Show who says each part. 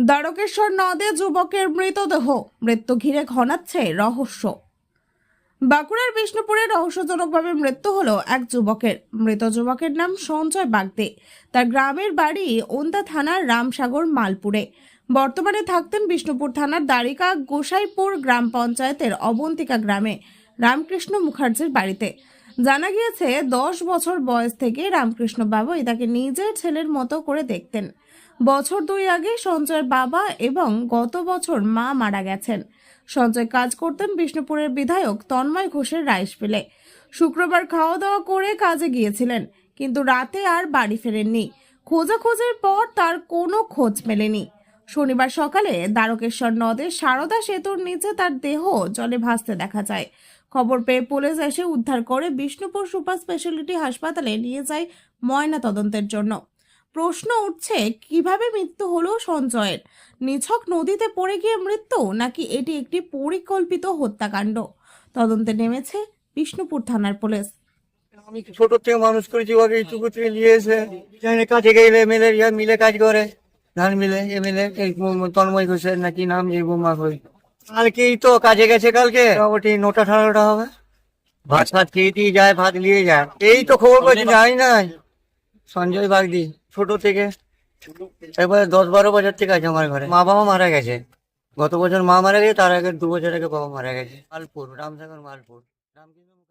Speaker 1: দ্বারকেশ্বর নদে যুবকের মৃতদেহ। মৃত্যু ঘিরে ঘনাচ্ছে রহস্য। বাঁকুড়ার বিষ্ণুপুরে রহস্যজনকভাবে মৃত্যু হলো এক যুবকের। মৃত যুবকের নাম সঞ্জয় বাগদে। তার গ্রামের বাড়ি ওন্দা থানার রামসাগর, মালপুরে। বর্তমানে থাকতেন বিষ্ণুপুর থানার দ্বারিকা গোসাইপুর গ্রাম পঞ্চায়েতের অবন্তিকা গ্রামে, রামকৃষ্ণ মুখার্জির বাড়িতে। জানা গিয়েছে, দশ বছর বয়স থেকে রামকৃষ্ণ বাবু তাকে নিজের ছেলের মতো করে দেখতেন। বছর দুই আগে সঞ্জয়ের বাবা এবং গত বছর মা মারা গেছেন। সঞ্জয় কাজ করতেন বিষ্ণুপুরের বিধায়ক তন্ময় ঘোষের রাইস পেলে শুক্রবার খাওয়া দাওয়া করে কাজে গিয়েছিলেন, কিন্তু রাতে আর বাড়ি ফেরেননি। খোঁজাখোঁজির পর তার কোনো খোঁজ মেলেনি। শনিবার সকালে দ্বারকেশ্বর নদে সারদা সেতুর নিচে তার দেহ জলে ভাসতে দেখা যায়। খবর পেয়ে পুলিশ এসে উদ্ধার করে বিষ্ণুপুর সুপার স্পেশালিটি হাসপাতালে নিয়ে যায় ময়না তদন্তের জন্য। প্রশ্ন উঠছে কীভাবে মৃত্যু হলো সঞ্জয়ের? নিছক নদীতে পড়ে গিয়ে মৃত্যু নাকি এটি একটি পরিকল্পিত হত্যাকাণ্ড? তদন্তে নেমেছে বিষ্ণুপুর থানার পুলিশ।
Speaker 2: আমি ছোট থেকে মানুষ করেছি ওকে এইটুকু থেকে নিয়ে এসে জানি কাছে গেলে মিলে ইয়া মিলে কাজ করে ধান মিলে এ মিলে এই তন্ময় ঘোষের নাকি নাম এই বোমা কই? কালকেই তো কাজে গেছে কালকে। মোটামুটি নটা সাড়ে হবে। ভাত ফাত খেয়ে দিয়ে যায় ভাত নিয়ে যায়। এই তো খবর পাচ্ছি যাই নাই সঞ্জয় বাগদি। ছোট থেকে। এবারে দশ বারো বছর থেকে আছে আমার ঘরে। মা বাবা মারা গেছে। গত বছর মা মারা গেছে, তার আগে দু বছর আগে বাবা মারা গেছে। মালপুর, রামসাগর মালপুর। রামকৃষ্ণ